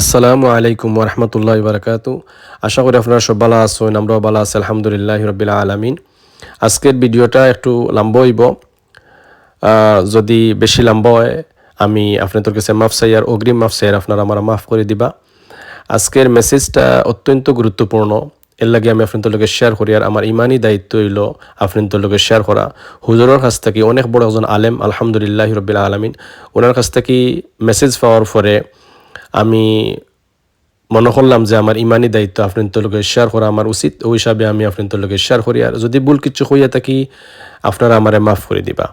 আসসালামু আলাইকুম রহমতুল্লাহ বারকাতু আশা করি আপনারা সব ভালো আছেন, আমরাও ভালো আছি, আলহামদুলিল্লাহ রবিল আলমিন। আজকের ভিডিওটা একটু লম্বা হইব। যদি বেশি লম্বা হয়, আমি আপনাদের কাছে মাফ চাই আর অগ্রিম মাফ চাই আর আপনারা আমার মাফ করে দিবা। আজকের মেসেজটা অত্যন্ত গুরুত্বপূর্ণ। এর লাগে আমি আপনাদের শেয়ার করি আর আমার ইমানই দায়িত্ব হইল আপনাদের শেয়ার করা। হুজুরের কাছ থেকে অনেক বড় একজন আলেম, আলহামদুলিল্লাহ রবিল আলমিন, ওনার কাছ থেকে মেসেজ পাওয়ার পরে আমি মনে করলাম যে আমার ইমানি দায়িত্ব আপনার লগে শেয়ার করা আমার উচিত। ওই হিসাবে আমি আপনার লগে শেয়ার করি। আর যদি ভুল কিছু হইয়া থাকি, আপনারা আমারে মাফ করে দিবা।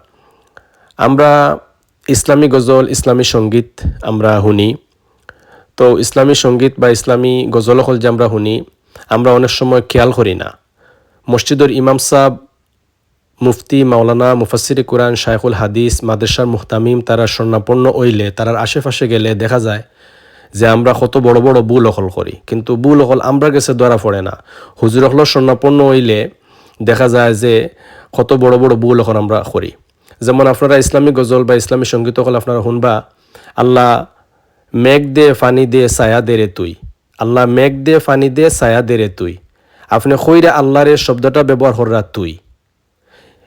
আমরা ইসলামী গজল, ইসলামী সংগীত আমরা শুনি। তো ইসলামী সংগীত বা ইসলামী গজল হল যে আমরা শুনি, আমরা অনেক সময় খেয়াল করি না। মসজিদের ইমাম সাহ মুফতি, মাওলানা মুফাসির কোরআন, শাইখুল হাদিস, মাদ্রাসার মুহতামিম, তারা স্বর্ণাপন্ন হইলে, তারার আশেপাশে গেলে দেখা যায় যে আমরা কত বড় বড় বুল অকল করি। কিন্তু বুল অকল আমরা গেছে ধরা পড়ে না। হুজুর অকল স্বর্ণাপন্ন হইলে দেখা যায় যে কত বড় বড় বুল অকল আমরা করি। যেমন আপনারা ইসলামী গজল বা ইসলামী সংগীত অকল আপনারা শুনবা, আল্লাহ মেঘ দে ফানি দে ছায়া দে রে তুই। আল্লাহ মেঘ দে ফানি দে ছায়া দে রে তুই। আপনি কইরে আল্লাহর শব্দটা ব্যবহার করা তুই।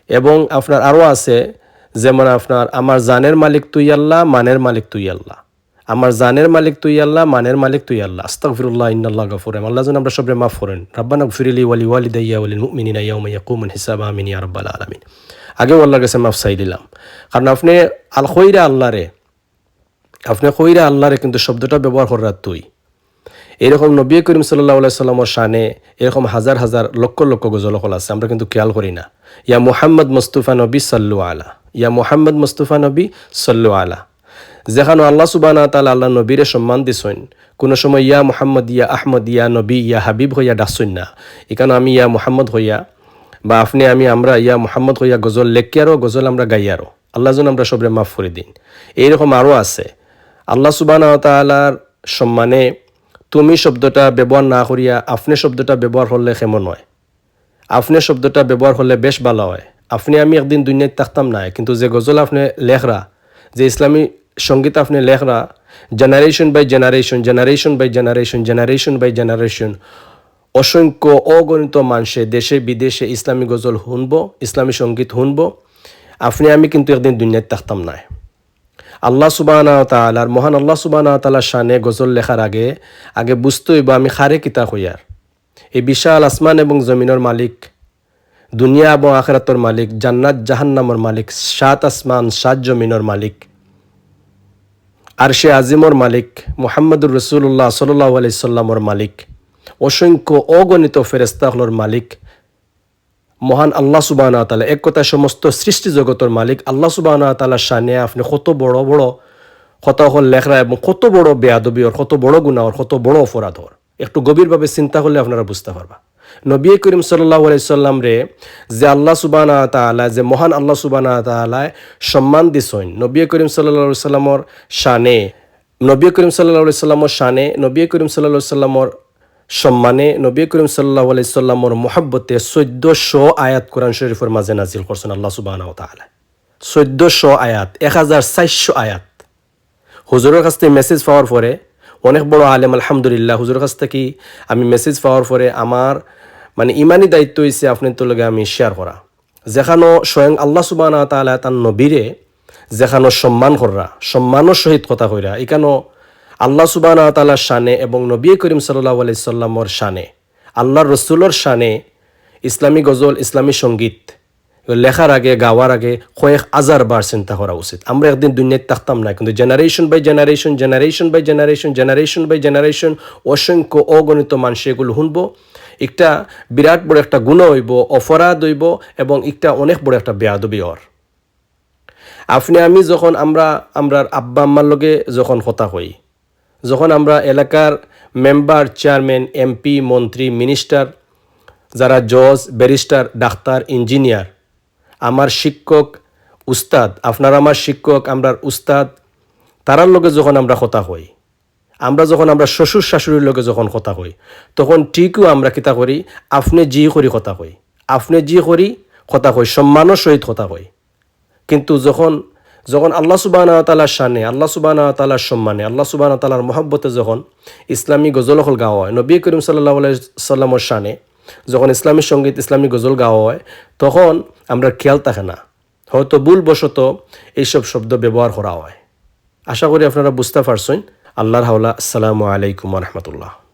এবং আপনার আরও আছে, যেমন আপনার, আমার জানের মালিক তুই আল্লাহ, মানের মালিক তুই আল্লাহ। আমার জানের মালিক তুই আল্লাহ, মানের মালিক তুই আল্লাহ। আস্তাগফিরুল্লাহ, ইন্নাল্লাহ গফুর আল্লাহ যেন আমরা সবরে মাফ করেন। রাব্বানা গফিরিলি ওয়ালি ওয়ালি দাইয়া ওয়ালি মুমিনিনা ইয়াউমা ইয়াকুমুল হিসাব, আমিন ইয়া রাব্বাল আলামিন। আগেও আল্লাহর কাছে মাফ চাই দিলাম। কারণ আপনি আল খইরা আল্লাহরে, আপনি কইরা আল্লাহরে কিন্তু শব্দটা ব্যবহার করার তুই। এরকম নবী করিম সাল্লাহ সাল্লামর শানে এরকম হাজার হাজার লক্ষ লক্ষ গজলকল আছে, আমরা কিন্তু খেয়াল করি না। ইয়া মুহাম্মদ মুস্তফা নবী সাল্লু আলা, ইয়া মুহাম্মদ মুস্তফা নবী সাল্লু আলা। যেখানে আল্লাহ সুবানা তালা আল্লাহ নবীরে সম্মান দিছেন, কোনো সময় ইয়া মুহাম্মদ, ইয়া আহমদ, ইয়া নবী, ইয়া হাবিব হইয়া ডাকছেন না। এখানে আমি ইয়া মুহাম্মদ হইয়া বা আপনি, আমি, আমরা ইয়া মুহাম্মদ হইয়া গজল লেখিয়ারও গজল আমরা গাইয়ারও আল্লাহ যেন আমরা সবরে মাফ করে দিন। এইরকম আরও আছে। আল্লাহ সুবানা তালার সম্মানে তুমি শব্দটা ব্যবহার না করিয়া আপনি শব্দটা ব্যবহার করলে কেমন হয়? আপনি শব্দটা ব্যবহার করলে বেশ ভালো হয়। আপনি, আমি একদিন দুনিয়ায় থাকতাম না, কিন্তু যে গজল আপনি লেখরা, যে ইসলামী সংগীত আপনি লেখরা generation by generation generation by generation generation by generation অসংখ্য অগণিত মানুষে দেশে, বিদেশে ইসলামী গজল শুনব, ইসলামী সংগীত শুনব। আপনি, আমি কিন্তু একদিন দুনিয়ায় থাকতাম না। আল্লাহ সুবানা তালার মহান আল্লাহ তালার শানে গজল লেখার আগে আগে বুঝতে হইব আমি খারে কিতা হইয়ার। এই বিশাল আসমান এবং জমিনের মালিক, দুনিয়া এবং আখরাতর মালিক, জান্নাত জাহান্নামর মালিক, সাত আসমান, সাত জমিনের মালিক। আর সে আজিমর মালিক, মোহাম্মদুর রসুল্লাহ সাল্লাহ আলাইসাল্লামর মালিক, অসংখ্য অগণিত ফেরেস্তাহলর মালিক, মহান আল্লাহ সুবাহ তালা এক কথায় সমস্ত সৃষ্টি জগতের মালিক, আল্লাহ সুবাহ তালার শানে আপনি কত বড় বড় কত হল লেখরা এবং কত বড় বেয়াদবিওর কত বড় গুণাওর কত বড় অপরাধর একটু গভীরভাবে চিন্তা করলে আপনারা বুঝতে পারবা। নবী করিম সাল্লাহ আলাইসাল্লাম রে যে আল্লাহ সুবাহ তালা যে মহান আল্লাহ সুবাহ তালায় সম্মান দিছইন নবী করিম সাল্লাহ সাল্লামর শানে, নবী করিম সাল্লাহ সাল্লামর শানে, নবী করিম সাল্লাহ সাল্লামর সম্মানে, নবী করিম সাল্লাহ আলাইসাল্লামর মোহাব্বতে চৈদ্দশো আয়াত কোরআন শরীফের মাঝে নাজিল করছেন আল্লাহ সুবাহ তালা চৈদ্দশো আয়াত, এক হাজার চারশো আয়াত। হুজুরের কাছ থেকে মেসেজ পাওয়ার পরে অনেক বড় আলেম, আলহামদুলিল্লাহ। হুজুরের কাছ থেকে আমি মেসেজ পাওয়ার পরে আমার মানে ইমানি দায়িত্ব হয়েছে আপনার তো আমি শেয়ার করা। যেখানো স্বয়ং আল্লাহ সুবাহ তালা তার নবীরে যেখানো সম্মান করা, সম্মানের সহিত কথা কইরা, এখানো আল্লাহ সুবাহ তালার শানে এবং নবী করিম সাল্লাহ আলাইসাল্লামর শানে, আল্লাহর রসুলোর শানে ইসলামী গজল, ইসলামী সংগীত লেখার আগে, গাওয়ার আগে কয়েক হাজার বার চিন্তা করা উচিত। আমরা একদিন দুনিয়ায় থাকতাম না, কিন্তু generation by generation generation by generation generation by generation অসংখ্য অগণিত মানুষ এগুলো শুনব। একটা বিরাট বড় একটা গুণ হইব, অপরাধ হইব এবং একটা অনেক বড় একটা বেয়াদবি হর আপনি, আমি যখন আমরা আমরা আব্বা আম্মার লগে যখন কথা হই যখন আমরা এলাকার মেম্বার চেয়ারম্যান এমপি মন্ত্রী মিনিস্টার যারা জজ ব্যারিস্টার ডাক্তার ইঞ্জিনিয়ার আমার শিক্ষক উস্তাদ, আপনার আমার শিক্ষক আমরা উস্তাদ, তারার লগে যখন আমরা কথা হই আমরা যখন আমরা শ্বশুর শাশুড়ির লগে যখন কথা হই তখন ঠিকও আমরা কিতা করি, আপনি যি করি কথা কই, আপনি যি করি কথা কই সম্মানের সহিত কথা কই। কিন্তু যখন যখন আল্লাহ সুবাহ তালার শানে, আল্লাহ সুবাহ তালার সম্মানে, আল্লাহ সুবাহ তালার মহব্বতে যখন ইসলামী গজল হল গাওয়া হয়, নবী করিম সাল্লাহ সাল্লামর শানে যখন ইসলামী সংগীত, ইসলামী গজল গাওয়া হয়, তখন আমরা খেয়াল থাকে না। হয়তো ভুলবশত এইসব শব্দ ব্যবহার করা হয়। আশা করি আপনারা বুঝতে পারছেন। আল্লাহর হাওলা, আসসালামু আলাইকুম রহমতুল্লাহ।